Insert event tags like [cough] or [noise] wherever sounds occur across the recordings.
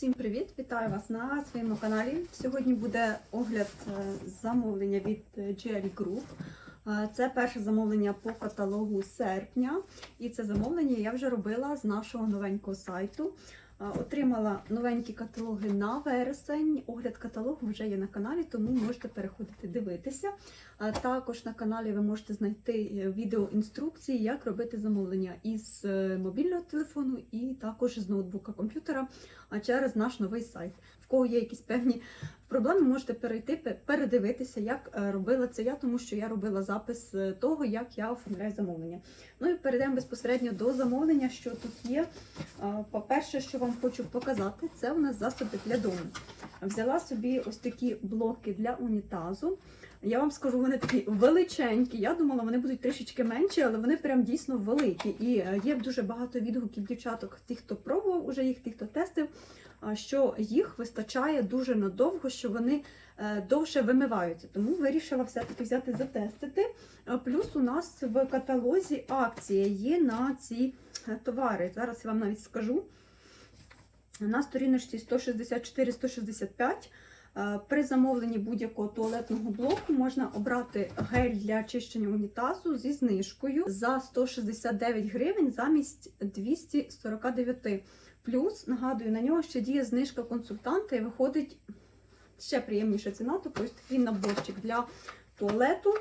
Всім привіт! Вітаю вас на своєму каналі. Сьогодні буде огляд е, замовлення від е, GL Group. Е, Це перше замовлення по каталогу серпня, і це замовлення я вже робила з нашого новенького сайту. Отримала новенькі каталоги на вересень. Огляд каталогу вже є на каналі, тому можете переходити дивитися. Також на каналі ви можете знайти е, відеоінструкції, як робити замовлення із е, мобільного телефону і також з ноутбука комп'ютера через наш новий сайт. Кого є якісь певні проблеми, можете перейти, передивитися, як е, робила це я, тому що я робила запис е, того, як я оформляю замовлення. Ну і перейдемо безпосередньо до замовлення, що тут є. По-перше, що вам хочу показати, це у нас засоби для дому. Взяла собі ось такі блоки для унітазу. Я вам скажу, вони такі величенькі. Я думала, вони будуть трішечки менші, але вони прям дійсно великі. І е, є дуже багато відгуків дівчаток, тих, хто пробував уже їх, тих, хто тестив, що їх вистачає дуже надовго, що вони е, довше вимиваються. Тому вирішила все-таки взяти затестити. Плюс у нас в каталозі акція є на ці е, товари. Зараз я вам навіть скажу. На сторіночці 164-165 Е, При замовленні будь-якого туалетного блоку можна обрати гель для очищення унітазу зі знижкою за 169 гривень замість 249. Плюс, нагадую, на нього ще діє знижка консультанта і виходить ще приємніша ціна, тобто ось такий наборчик для туалету.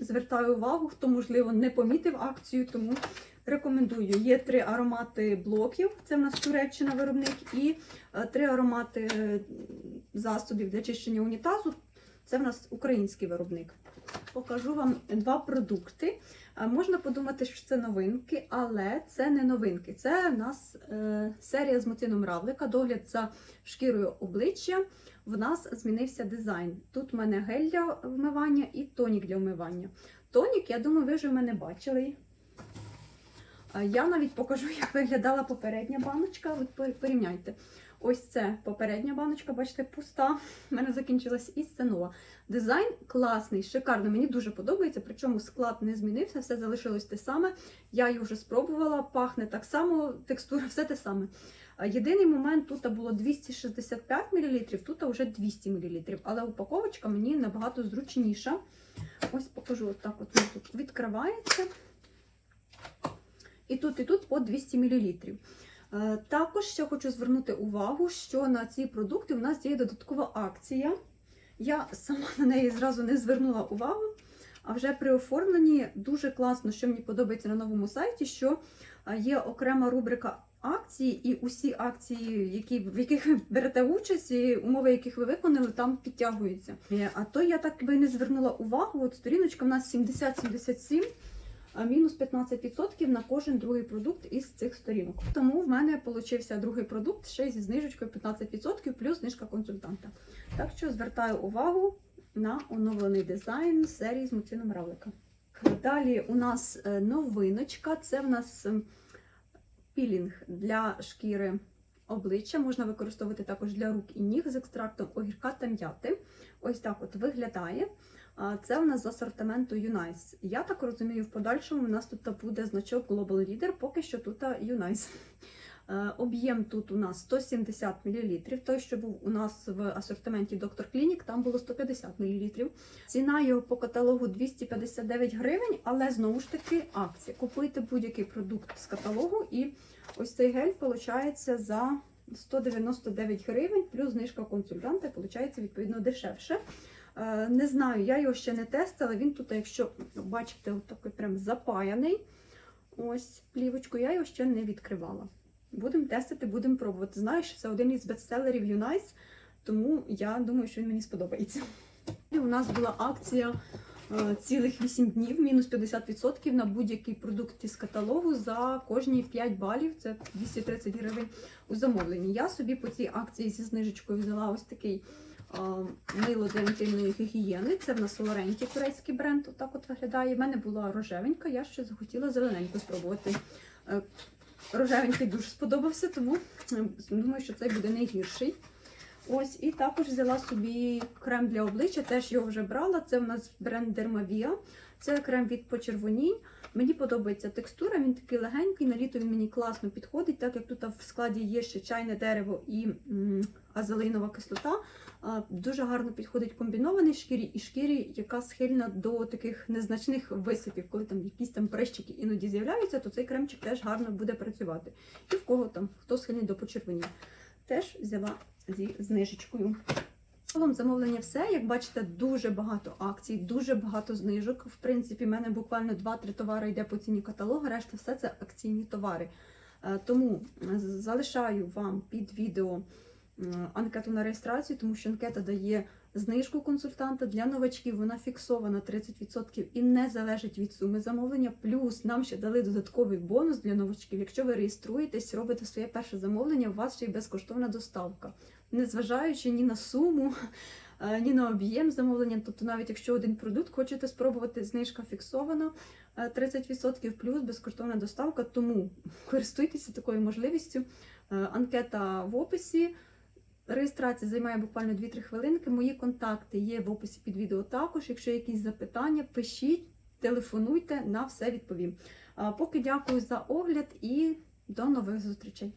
Звертаю увагу, хто, можливо, не помітив акцію, тому рекомендую. Є три аромати блоків, це в нас Туреччина виробник, і е, три аромати е, засобів для чищення унітазу. Це в нас український виробник. Покажу вам два продукти. Е, Можна подумати, що це новинки, але це не новинки. Це в нас е, серія з моцином равлика, догляд за шкірою обличчя. В нас змінився дизайн. Тут в мене гель для вмивання і тонік для вмивання. Тонік, я думаю, ви вже в мене бачили. Я навіть покажу, [laughs] як виглядала попередня баночка. От порівняйте. Ось це попередня баночка, бачите, пуста. У мене закінчилась і це нова. Дизайн класний, шикарний. Мені дуже подобається. Причому склад не змінився, все залишилось те саме. Я її вже спробувала, пахне так само, текстура, все те саме. Єдиний момент тут було 265 мл, тут вже 200 мл. Але упаковочка мені набагато зручніша. Ось покажу, отак от воно тут відкривається. І тут, і тут по 200 мл. Е, Також ще хочу звернути увагу, що на ці продукти у нас є додаткова акція. Я сама на неї зразу не звернула увагу. А вже при оформленні дуже класно, що мені подобається на новому сайті, що е, є окрема рубрика акції, і усі акції, які, в яких ви берете участь, і умови, яких ви виконали, там підтягуються. Е, А то я так би не звернула увагу. От сторіночка в нас 70-77 а мінус 15% на кожен другий продукт із цих сторінок. Тому в мене получився другий продукт ще зі знижечкою 15% плюс знижка консультанта. Так що звертаю увагу на оновлений дизайн серії з муцином равлика. Далі у нас е, новиночка. Це в нас ем, пілінг для шкіри обличчя. Можна використовувати також для рук і ніг з екстрактом огірка та м'яти. Ось так от виглядає. Це у нас з асортименту Unice. Я так розумію, в подальшому у нас тут буде значок Global Leader, поки що тут Unice. Е, Об'єм тут у нас 170 мл. Той, що був у нас в асортименті Dr. Clinic, там було 150 мл. Ціна його по каталогу 259 гривень, але знову ж таки акція. Купуйте будь-який продукт з каталогу, і ось цей гель виходить за 199 гривень, плюс знижка консультанта, виходить відповідно дешевше. Е, Не знаю, я його ще не тестила. Він тут, якщо бачите, такий прям запаяний. Ось плівочку, я його ще не відкривала. Будемо тестити, будемо пробувати. Знаю, що це один із бестселерів Unice, тому я думаю, що він мені сподобається. У нас була акція е, цілих 8 днів, мінус 50% на будь-який продукт із каталогу за кожні 5 балів. Це 230 гривень у замовленні. Я собі по цій акції зі знижечкою взяла ось такий е, мило для інтимної гігієни. Це в нас Лоренті, турецький бренд. Отак от виглядає. У мене була рожевенька, я ще захотіла зелененьку спробувати. Рожевенький дуже сподобався, тому е, думаю, що цей буде найгірший. Ось, і також взяла собі крем для обличчя, теж його вже брала. Це у нас бренд Dermavia. Це крем від почервонінь. Мені подобається текстура, він такий легенький, на літо він мені класно підходить, так як тут в складі є ще чайне дерево і азелинова кислота. Дуже гарно підходить комбінованій шкірі і шкірі, яка схильна до таких незначних висипів, коли там якісь там прищики іноді з'являються, то цей кремчик теж гарно буде працювати. І в кого там хто схильний до почервоніння. Теж взяла зі знижечкою. Загалом замовлення все. Як бачите, дуже багато акцій, дуже багато знижок. В принципі, в мене буквально 2-3 товари йде по ціні каталогу, решта все це акційні товари. Е, Тому е, залишаю вам під відео анкету на реєстрацію, тому що анкета дає знижку консультанта для новачків. Вона фіксована 30% і не залежить від суми замовлення. Плюс нам ще дали додатковий бонус для новачків. Якщо ви реєструєтесь, робите своє перше замовлення, у вас ще й безкоштовна доставка незважаючи ні на суму, [laughs] е, ні на об'єм замовлення. Тобто, навіть якщо один продукт хочете спробувати, знижка фіксована е, 30% плюс безкоштовна доставка. Тому користуйтеся такою можливістю. Е, Анкета в описі. Реєстрація займає буквально 2-3 хвилинки. Мої контакти є в описі під відео також. Якщо якісь запитання, пишіть, телефонуйте, на все відповім. Поки дякую за огляд і до нових зустрічей.